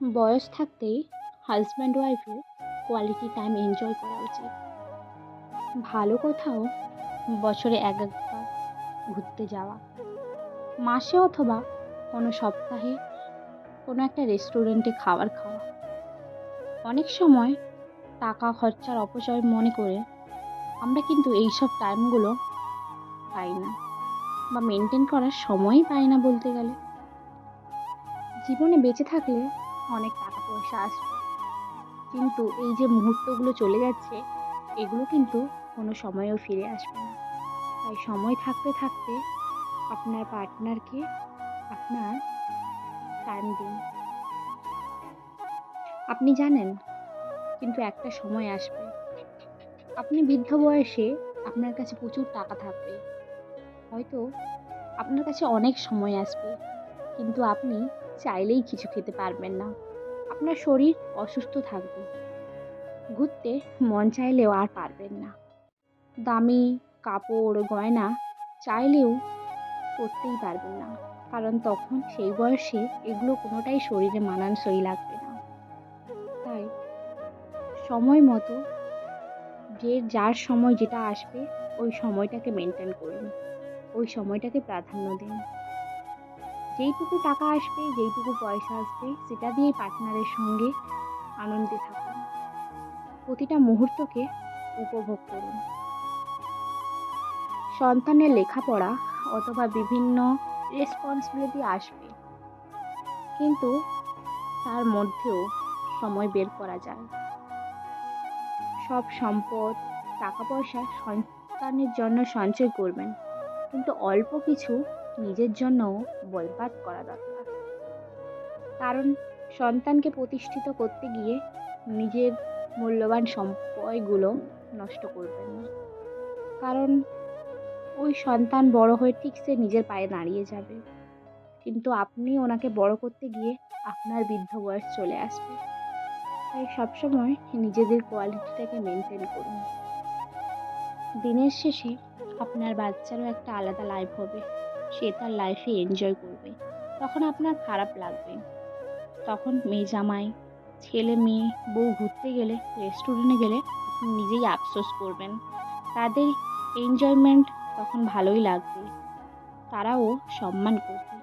বয়স থাকতেই হাজব্যান্ড ওয়াইফের কোয়ালিটি টাইম এনজয় করা উচিত। ভালো কোথাও বছরে এক একবার ঘুরতে যাওয়া, মাসে অথবা কোনো সপ্তাহে কোনো একটা রেস্টুরেন্টে খাবার খাওয়া। অনেক সময় টাকা খরচার অপচয় মনে করে আমরা কিন্তু এইসব টাইমগুলো পাই না বা মেনটেন করার সময়ই পাই না বলতে গেলে। জীবনে বেঁচে থাকলে অনেক টাকা পয়সা আসবে। কিন্তু এই যে মুহূর্তগুলো চলে যাচ্ছে, এগুলো কিন্তু কোনো সময়ও ফিরে আসবে না। তাই সময় থাকতে থাকতে আপনার পার্টনারকে আপনার টাইম দিন। আপনি জানেন, কিন্তু একটা সময় আসবে। আপনি বৃদ্ধ বয়সে আপনার কাছে প্রচুর টাকা থাকবে। হয়তো আপনার কাছে অনেক সময় আসবে, কিন্তু আপনি চাইলেই কিছু খেতে পারবেন না। আপনার শরীর অসুস্থ থাকবে। ঘুরতে মন চাইলেও আর পারবেন না। দামি কাপড়, গয়না চাইলেও করতেই পারবেন না। কারণ তখন সেই বয়সে এগুলো কোনোটাই শরীরে মানানসই লাগবে না। তাই সময় মতো যে যার সময় যেটা আসবে, ওই সময়টাকে মেনটেন করুন। ওই সময়টাকে প্রাধান্য দিন। যেইটুকু টাকা আসবে, যেইটুকু পয়সা আসবে, সেটা দিয়েই পার্টনারের সঙ্গে আনন্দে থাকুন। প্রতিটা মুহূর্তকে উপভোগ করুন। সন্তানের লেখাপড়া অথবা বিভিন্ন রেসপন্সিবিলিটি আসবে। কিন্তু তার মধ্যেও সময় বের করা যায়। সব সম্পদ, টাকা পয়সা সন্তানের জন্য সঞ্চয় করবেন। কিন্তু অল্প কিছু নিজের জন্যও বরবাদ করা দরকার। কারণ সন্তানকে প্রতিষ্ঠিত করতে গিয়ে নিজের মূল্যবান সম্পদগুলো নষ্ট করবেন না। কারণ ওই সন্তান বড় হয়ে ঠিক সে নিজের পায়ে দাঁড়িয়ে যাবে। কিন্তু আপনি ওনাকে বড় করতে গিয়ে আপনার বৃদ্ধ বয়স চলে আসবে। তাই সবসময় নিজেদের কোয়ালিটিটাকে মেনটেন করুন। দিনের শেষে আপনার বাচ্চারও একটা আলাদা লাইফ হবে। সে তার লাইফে এনজয় করবে। তখন আপনার খারাপ লাগবে। তখন মেয়ে জামাই, ছেলে মেয়ে, বউ ঘুরতে গেলে রেস্টুরেন্টে গেলে নিজেই আফসোস করবেন। তাদের এনজয়মেন্ট তখন ভালোই লাগবে। তারাও সম্মান করবে।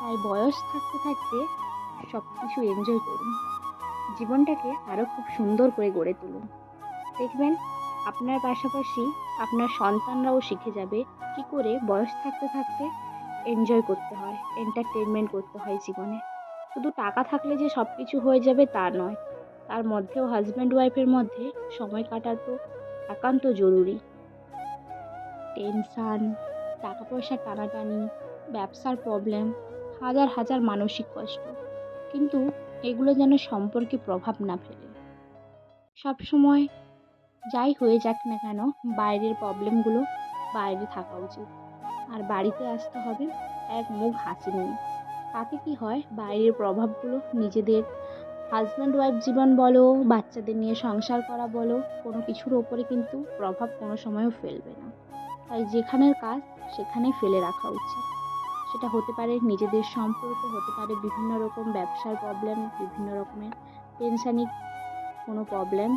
তাই বয়স থাকতে থাকতে সব কিছু এনজয় করুন। জীবনটাকে আরও খুব সুন্দর করে গড়ে তুলুন। দেখবেন আপনার পাশাপাশি আপনার সন্তানরাও শিখে যাবে কি করে বয়স থাকতে থাকতে এনজয় করতে হয় এন্টারটেনমেন্ট করতে হয় জীবনে। শুধু টাকা থাকলে যে সব কিছু হয়ে যাবে তা নয়, তার মধ্যেও হাজব্যান্ড ওয়াইফের মধ্যে সময় কাটা তো একান্ত জরুরি। টেনশান টাকা পয়সা টানাটানি, ব্যবসার প্রবলেম হাজার হাজার মানসিক কষ্ট। কিন্তু এগুলো যেন সম্পর্কে প্রভাব না ফেলে। সব সময় যাই হয়ে যাক না কেন, বাইরের প্রবলেমগুলো বাইরে থাকা উচিত। আর বাড়িতে আসতে হবে এক মুখ হাসি নিয়ে। তাতে কি হয়, বাইরের প্রভাবগুলো নিজেদের হাজব্যান্ড ওয়াইফ জীবন বলো, বাচ্চাদের নিয়ে সংসার করা বলো, কোনো কিছুর ওপরে কিন্তু প্রভাব কোনো সময়ও ফেলবে না। তাই যেখানের কাজ, সেখানেই ফেলে রাখা উচিত। সেটা হতে পারে নিজেদের সম্পর্ক, হতে পারে বিভিন্ন রকম ব্যবসার প্রবলেম বিভিন্ন রকমের টেনশানিক কোনো প্রবলেম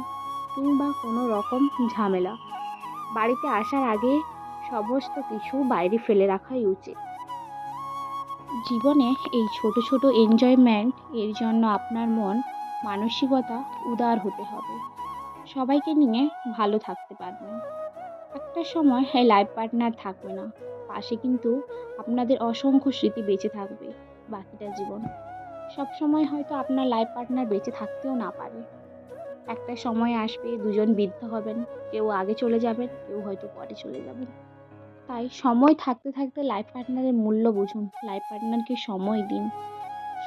কিংবা কোনো রকম ঝামেলা। বাড়িতে আসার আগে সমস্ত কিছু বাইরে ফেলে রাখাই উচিত। জীবনে এই ছোট ছোট এনজয়মেন্ট এর জন্য আপনার মন, মানসিকতা উদার হতে হবে। সবাইকে নিয়ে ভালো থাকতে পারবেন। একটা সময় হ্যাঁ লাইফ পার্টনার থাকবে না। পাশে কিন্তু আপনাদের অসংখ্য স্মৃতি বেঁচে থাকবে বাকিটা জীবন। সব সময় হয়তো আপনার লাইফ পার্টনার বেঁচে থাকতেও না পারে। একটা সময় আসবে দুজন বৃদ্ধ হবেন, কেউ আগে চলে যাবেন, কেউ হয়তো পরে চলে যাবেন। তাই সময় থাকতে থাকতে লাইফ পার্টনারের মূল্য বুঝুন। লাইফ পার্টনারকে সময় দিন।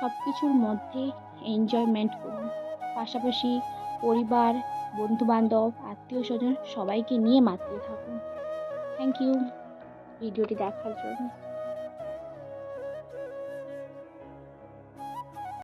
সব কিছুর মধ্যে এনজয়মেন্ট করুন। পাশাপাশি পরিবার, বন্ধুবান্ধব আত্মীয় স্বজন সবাইকে নিয়ে মাতিয়ে থাকুন। থ্যাংক ইউ ভিডিওটি দেখার জন্য।